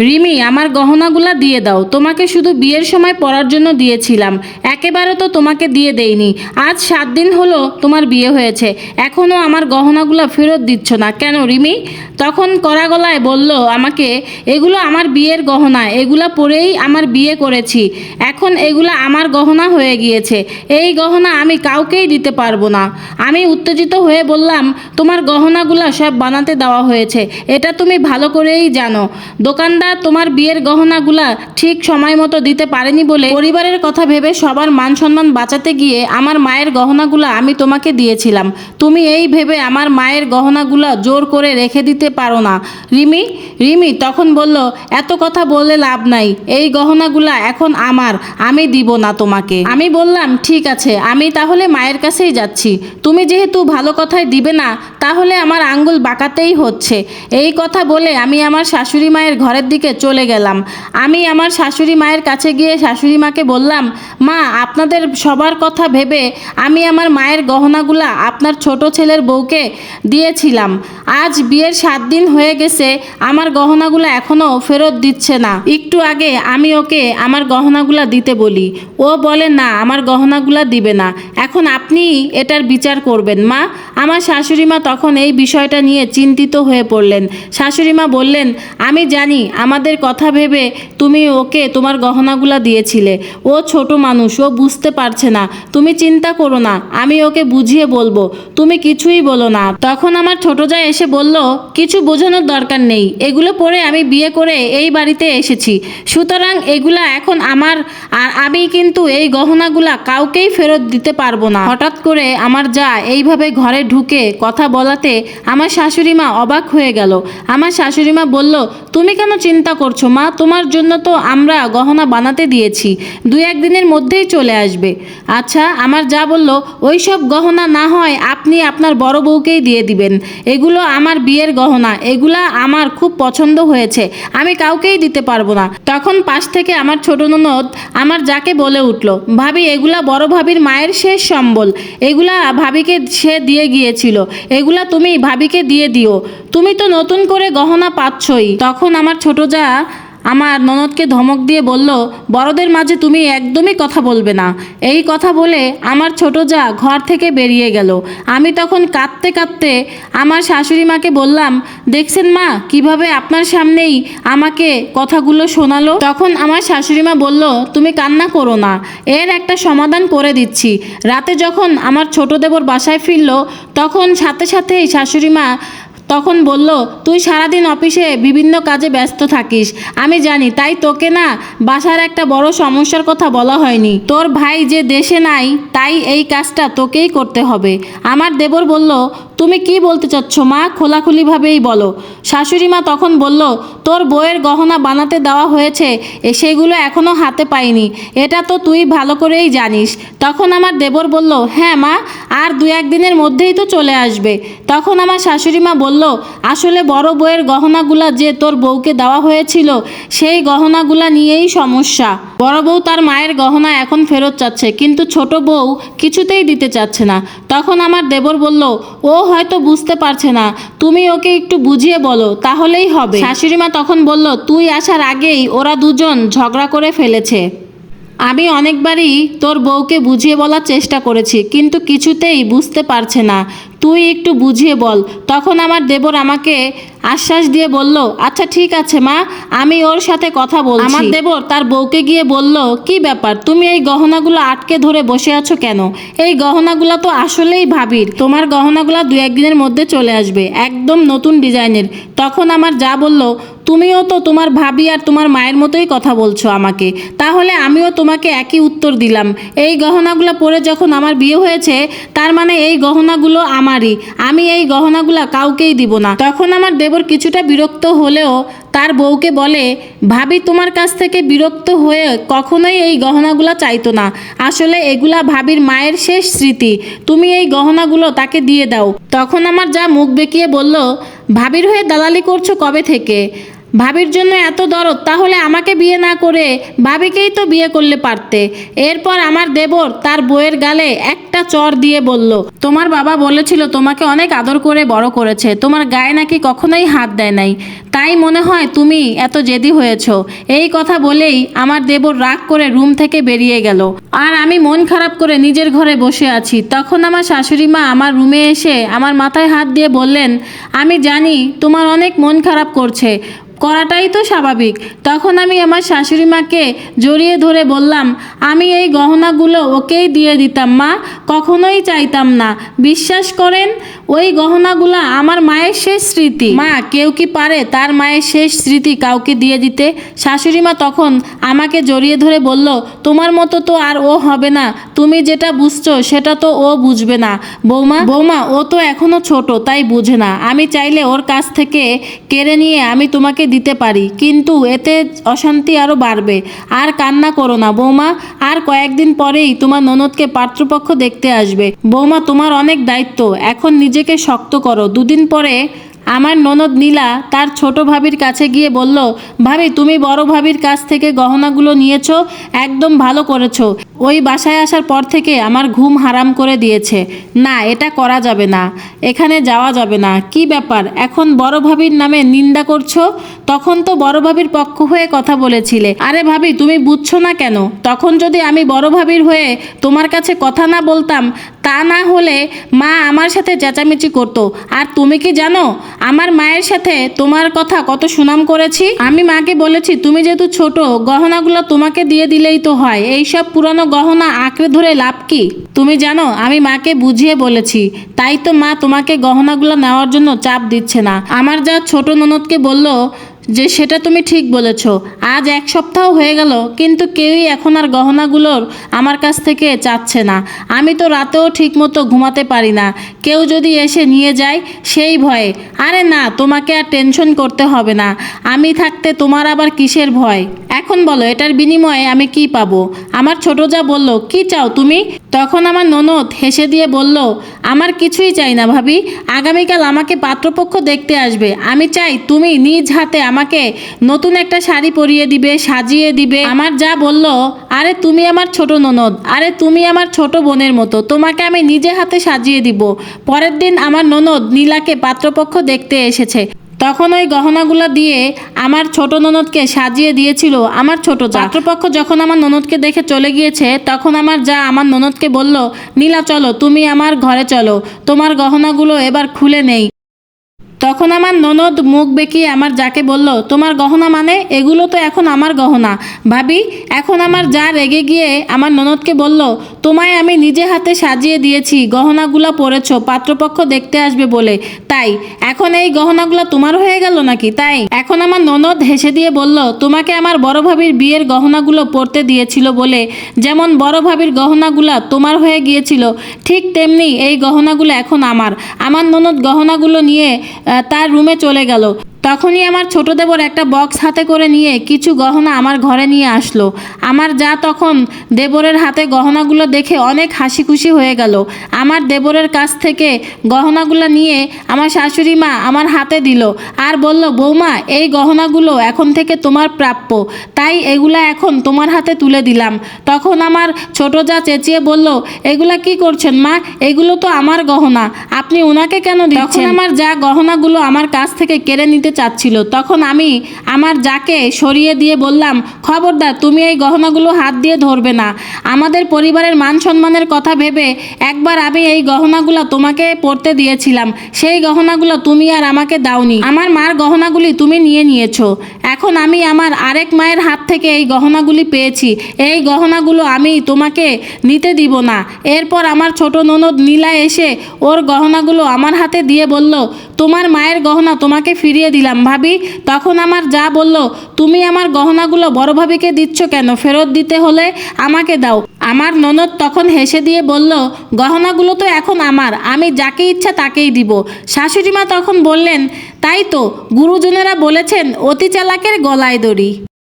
রিমি, আমার গহনাগুলা দিয়ে দাও। তোমাকে শুধু বিয়ের সময় পরার জন্য দিয়েছিলাম। একেবারে তো তোমাকে দিয়ে দেইনি। আজ সাত দিন হলো তোমার বিয়ে হয়েছে। এখনও আমার গহনাগুলা ফেরত দিচ্ছ না। কেন রিমি? তখন কড়া গলায় বলল, আমাকে, এগুলো আমার বিয়ের গহনা। এগুলা পরেই আমার বিয়ে করেছি। এখন এগুলা আমার গহনা হয়ে গিয়েছে। এই গহনা আমি কাউকেই দিতে পারব না। আমি উত্তেজিত হয়ে বললাম, তোমার গহনাগুলা সব বানাতে দেওয়া হয়েছে। এটা তুমি ভালো করেই জানো। দোকানদার তোমার বিয়ের গহনাগুলা ঠিক সময় মতো দিতে পারেনি বলে পরিবারের কথা ভেবে সবার মান সম্মান বাঁচাতে গিয়ে আমার মায়ের গহনাগুলা আমি তোমাকে দিয়েছিলাম। তুমি এই ভেবে আমার মায়ের গহনাগুলা জোর করে রেখে দিতে পারো না। রিমি রিমি তখন বলল, এত কথা বললে লাভ নাই। এই গহনাগুলা এখন আমার। আমি দিব না তোমাকে। আমি বললাম, ঠিক আছে। আমি তাহলে মায়ের কাছেই যাচ্ছি। তুমি যেহেতু ভালো কথাই দিবে না, তাহলে আমার আঙ্গুল বাঁকাতেই হচ্ছে। এই কথা বলে আমি আমার শাশুড়ি মায়ের ঘরের দিকে চলে গেলাম। আমি আমার শাশুড়ি মায়ের কাছে গিয়ে শাশুড়ি মাকে বললাম, মা, আপনাদের সবার কথা ভেবে আমি আমার মায়ের গহনাগুলা আপনার ছোট ছেলের বউকে দিয়েছিলাম। আজ বিয়ের সাত দিন হয়ে গেছে, আমার গহনাগুলো এখনও ফেরত দিচ্ছে না। একটু আগে আমি ওকে আমার গহনাগুলা দিতে বলি। ও বলে, না, আমার গহনাগুলা দিবে না। এখন আপনি এটার বিচার করবেন। মা, আমার শাশুড়ি মা তখন এই বিষয়টা নিয়ে চিন্তিত হয়ে পড়লেন। শাশুড়ি মা বললেন, আমি জানি আমাদের কথা ভেবে তুমি ওকে তোমার গহনাগুলা দিয়েছিলে। ও ছোট মানুষ, ও বুঝতে পারছে না। তুমি চিন্তা করো না, আমি ওকে বুঝিয়ে বলব। তুমি কিছুই বলো না। তখন আমার ছোট যা এসে বলল, কিছু বোঝানোর দরকার নেই। এগুলো পরে আমি বিয়ে করে এই বাড়িতে এসেছি। সুতরাং এগুলা এখন আমার, আর আমি কিন্তু এই গহনাগুলা কাউকেই ফেরত দিতে পারব না। হঠাৎ করে আমার যা এইভাবে ঘরে ঢুকে কথা বলাতে আমার শাশুড়ি মা অবাক হয়ে গেল। আমার শাশুড়ি মা বলল, তুমি কেন চিন্তা করছ? মা, তোমার জন্য তো আমরা গহনা বানাতে দিয়েছি। দু একদিনের মধ্যেই চলে আসবে। আচ্ছা আমার যা বলল ওই সব গহনা না হয় আপনি আপনার বড় বউকেই দিয়ে দিবেন। এগুলো আমার বিয়ের গহনা। এগুলা আমার খুব পছন্দ হয়েছে। আমি কাউকেই দিতে পারব না। তখন পাশ থেকে আমার ছোট ননদ আমার যাকে বলে উঠল, ভাবি, এগুলা বড় ভাবির মায়ের শেষ সম্বল। এগুলা ভাবিকে সে দিয়ে গিয়েছিল। এগুলা তুমি ভাবিকে দিয়ে দিও। তুমি তো নতুন করে গহনা পাচ্ছই। তখন আমার ছোট যা আমার ননদকে ধমক দিয়ে বলল, বড়দের মাঝে তুমি একদমই কথা বলবে না। এই কথা বলে আমার ছোট যা ঘর থেকে বেরিয়ে গেল। আমি তখন কাঁদতে কাঁদতে আমার শাশুড়ি মাকে বললাম, দেখছেন মা, কীভাবে আপনার সামনেই আমাকে কথাগুলো শোনালো? তখন আমার শাশুড়ি মা বলল, তুমি কান্না করো না, এর একটা সমাধান করে দিচ্ছি। রাতে যখন আমার ছোট দেবর বাসায় ফিরল, তখন সাথে সাথেই শাশুড়ি মা তখন বলল, তুই সারাদিন অফিসে বিভিন্ন কাজে ব্যস্ত থাকিস। আমি জানি, তাই তোকে না বাসার একটা বড় সমস্যার কথা বলা হয়নি। তোর ভাই যে দেশে নাই, তাই এই কাজটা তোকেই করতে হবে। আমার দেবর বলল তুমি কি বলতে চাচ্ছ, মা? খোলাখুলিভাবেই বলো। শাশুড়ি মা তখন বলল, তোর বইয়ের গহনা বানাতে দেওয়া হয়েছে সেগুলো এখনও হাতে পাইনি। এটা তো তুই ভালো করেই জানিস। তখন আমার দেবর বলল হ্যাঁ মা, আর দু একদিনের মধ্যেই তো চলে আসবে। তখন আমার শাশুড়ি মা বলল, আসলে বড় বইয়ের গহনাগুলা যে তোর বউকে দেওয়া হয়েছিল, সেই গহনাগুলা নিয়েই সমস্যা। বড় বউ তার মায়ের গহনা এখন ফেরত চাচ্ছে, কিন্তু ছোট বউ কিছুতেই দিতে চাচ্ছে না। তখন আমার দেবর বলল ও হয়তো বুঝতে পারছে না। তুমি ওকে একটু বুঝিয়ে বলো, তাহলেই হবে। শাশুড়ি মা তখন বলল, তুই আসার আগেই ওরা দুজন ঝগড়া করে ফেলেছে। আমি অনেকবারই তোর বউকে বুঝিয়ে বলার চেষ্টা করেছি, কিন্তু কিছুতেই বুঝতে পারছে না। তুই একটু বুঝিয়ে বল। তখন আমার দেবর আমাকে আশ্বাস দিয়ে বলল আচ্ছা ঠিক আছে মা, আমি ওর সাথে কথা বলছি। আমার দেবর তার বউকে গিয়ে বলল, কি ব্যাপার? তুমি এই গহনাগুলো আটকে ধরে বসে আছো কেন? এই গহনাগুলো তো আসলেই ভাবির। তোমার গহনাগুলো দু একদিনের মধ্যে চলে আসবে, একদম নতুন ডিজাইনের। তখন আমার যা বলল তুমিও তো তোমার ভাবি আর তোমার মায়ের মতোই কথা বলছো আমাকে। তাহলে আমিও তোমাকে একই উত্তর দিলাম। এই গহনাগুলো পরে যখন আমার বিয়ে হয়েছে, তার মানে এই গহনাগুলো আমারই। আমি এই গহনাগুলো কাউকেই দিব না। তখন আমার দেবর কিছুটা বিরক্ত হলেও তার বউকে বলে, ভাবি, তোমার কাছ থেকে বিরক্ত হয়ে কখনোই এই গহনাগুলো চাইতো না। আসলে এগুলা ভাবির মায়ের শেষ স্মৃতি। তুমি এই গহনাগুলো তাকে দিয়ে দাও। তখন আমার যা মুখ বেঁকিয়ে বলল, ভাবির হয়ে দালালি করছ কবে থেকে? ভাবির জন্য এত দরদ, তাহলে আমাকে বিয়ে না করে ভাবিকেই তো বিয়ে করলে পারতে। এরপর আমার দেবর তার বইয়ের গালে একটা চর দিয়ে বলল, তোমার বাবা বলেছিল তোমাকে অনেক আদর করে বড় করেছে, তোমার গায়ে নাকি কখনোই হাত দেয় নাই। তাই মনে হয় তুমি এত জেদি হয়েছ। এই কথা বলেই আমার দেবর রাগ করে রুম থেকে বেরিয়ে গেল। আর আমি মন খারাপ করে নিজের ঘরে বসে আছি। তখন আমার শাশুড়ি মা আমার রুমে এসে আমার মাথায় হাত দিয়ে বললেন, আমি জানি তোমার অনেক মন খারাপ করছে করাটাই তো স্বাভাবিক। তখন আমি আমার শাশুড়ি মাকে জড়িয়ে ধরে বললাম, আমি এই গহনাগুলো ওকেই দিয়ে দিতাম, মা। কখনোই চাইতাম না। বিশ্বাস করেন, ওই গহনাগুলো আমার মায়ের শেষ স্মৃতি। মা, কেউ কি পারে তার মায়ের শেষ স্মৃতি কাউকে দিয়ে দিতে? শাশুড়ি মা তখন আমাকে জড়িয়ে ধরে বলল, তোমার মতো তো আর ও হবে না। তুমি যেটা বুঝছ সেটা তো ও বুঝবে না। বৌমা বৌমা, ও তো এখনও ছোট, তাই বুঝে না। আমি চাইলে ওর কাছ থেকে কেড়ে নিয়ে আমি তোমাকে দিতে পারি। কিন্তু এতে অশান্তি আরও বাড়বে। আর কান্না করো না, বৌমা। আর কয়েকদিন পরেই তোমার ননদকে পাত্রপক্ষ দেখতে আসবে। বৌমা, তোমার অনেক দায়িত্ব। এখন নিজেকে শক্ত করো। দুদিন পরে আমার ননদ নীলা তার ছোট ভাবির কাছে গিয়ে বলল, ভাবি, তুমি বড় ভাবির কাছ থেকে গহনাগুলো নিয়েছো, একদম ভালো করেছ। ওই বাসায় আসার পর থেকে আমার ঘুম হারাম করে দিয়েছে। না, এটা করা যাবে না। এখানে যাওয়া যাবে না। কি ব্যাপার? এখন বড় ভাবির নামে নিন্দা করছ? তখন তো বড় ভাবির পক্ষ হয়ে কথা বলেছিলে। আরে ভাবি, তুমি বুঝছ না কেন? তখন যদি আমি বড় ভাবির হয়ে তোমার কাছে কথা না বলতাম তা না হলে মা আমার সাথে চেঁচামেচি করতো। আর তুমি কি জানো, আমার মায়ের সাথে তোমার কথা কত সুনাম করেছি? আমি মাকে বলেছি, তুমি যেহেতু ছোট, গহনাগুলো তোমাকে দিয়ে দিলেই তো হয়। এইসব পুরানো গহনা আঁকড়ে ধরে লাভ কি? তুমি জানো, আমি মাকে বুঝিয়ে বলেছি, তাই তো মা তোমাকে গহনাগুলো নেওয়ার জন্য চাপ দিচ্ছে না। আমার যা ছোট ননদকে বলল যে সেটা তুমি ঠিক বলেছ। আজ এক সপ্তাহ হয়ে গেল, কিন্তু কেউই এখন আর গহনাগুলোর আমার কাছ থেকে চাচ্ছে না। আমি তো রাতেও ঠিকমতো ঘুমাতে পারি না। কেউ যদি এসে নিয়ে যায়, সেই ভয়ে। আরে না, তোমাকে আর টেনশন করতে হবে না। আমি থাকতে তোমার আবার কিসের ভয়? এখন বলো, এটার বিনিময়ে আমি কি পাবো? আমার ছোট যা বলল, কি চাও তুমি? তখন আমার ননদ হেসে দিয়ে বলল, আমার কিছুই চাই না ভাবি। আগামীকাল আমাকে পাত্রপক্ষ দেখতে আসবে। আমি চাই তুমি নিজ হাতে আমাকে নতুন একটা শাড়ি পরিয়ে দিবে, সাজিয়ে দিবে। আমার যা বলল, আরে তুমি আমার ছোট ননদ, আরে তুমি আমার ছোট বোনের মতো, তোমাকে আমি নিজে হাতে সাজিয়ে দিব। পরের দিন আমার ননদ নীলাকে পাত্রপক্ষ দেখতে এসেছে। তখন ওই গহনাগুলো দিয়ে আমার ছোট ননদকে সাজিয়ে দিয়েছিল আমার ছোট যা। পাত্রপক্ষ যখন আমার ননদকে দেখে চলে গিয়েছে, তখন আমার যা আমার ননদকে বলল, নীলা, চলো, তুমি আমার ঘরে চলো, তোমার গহনাগুলো এবার খুলে নেই। তখন আমার ননদ মুখ বেঁকিয়ে আমার যাকে বলল, তোমার গহনা মানে? এগুলো তো এখন আমার গহনা। ভাবি, এখন আমার যা রেগে গিয়ে আমার ননদকে বলল তোমায় আমি নিজে হাতে সাজিয়ে দিয়েছি, গহনাগুলো পরেছো, পাত্রপক্ষ দেখতে আসবে বলে। তাই, এখন এই গহনাগুলো তোমার হয়ে গেল নাকি? তাই, এখন আমার ননদ হেসে দিয়ে বলল, তোমাকে আমার বড় ভাবির বিয়ের গহনাগুলো পরতে দিয়েছিল বলে, যেমন বড় ভাবির গহনাগুলো তোমার হয়ে গিয়েছিল, ঠিক তেমনি এই গহনাগুলো এখন আমার। আমার ননদ গহনাগুলো নিয়ে তার রুমে চলে গেল। তখনই আমার ছোট দেবর একটা বক্স হাতে করে নিয়ে কিছু গহনা আমার ঘরে নিয়ে আসলো। আমার যা তখন দেবরের হাতে গহনাগুলো দেখে অনেক হাসি খুশি হয়ে গেল। আমার দেবরের কাছ থেকে গহনাগুলো নিয়ে আমার শাশুড়ি মা আমার হাতে দিল আর বলল, বৌমা, এই গহনাগুলো এখন থেকে তোমার প্রাপ্য। তাই এগুলা এখন তোমার হাতে তুলে দিলাম। তখন আমার ছোট যা চেঁচিয়ে বলল, এগুলা কি করছেন মা? এগুলো তো আমার গহনা। আপনি ওনাকে কেন দিচ্ছেন? আমার যা গহনাগুলো আমার কাছ থেকে কেড়ে নিতে চাচ্ছিল। তখন আমি আমার যাকে সরিয়ে দিয়ে বললাম, খবরদার, তুমি এই গহনাগুলো হাত দিয়ে ধরবে না। আমাদের পরিবারের মান সম্মানের কথা ভেবে একবার আমি এই গহনাগুলো তোমাকে পরতে দিয়েছিলাম। সেই গহনাগুলো তুমি আর আমাকে দাওনি। আমার মার গহনাগুলি তুমি নিয়ে নিয়েছো। এখন আমি আমার আরেক মায়ের হাত থেকে এই গহনাগুলি পেয়েছি। এই গহনাগুলো আমি তোমাকে নিতে দিব না। এরপর আমার ছোট ননদ নীলা এসে ওর গহনাগুলো আমার হাতে দিয়ে বলল, তোমার মায়ের গহনা তোমাকে ফিরিয়ে দিলাম ভাবি, তখন আমার যা বলল, তুমি আমার গহনাগুলো বড় ভাবিকে দিচ্ছ কেন? ফেরত দিতে হলে আমাকে দাও। আমার ননদ তখন হেসে দিয়ে বলল, গহনাগুলো তো এখন আমার, আমি যাকে ইচ্ছা তাকেই দিব। শাশুড়িমা তখন বললেন, তাই তো, গুরুজনেরা বলেছেন, অতি চালাকের গলায় দড়ি।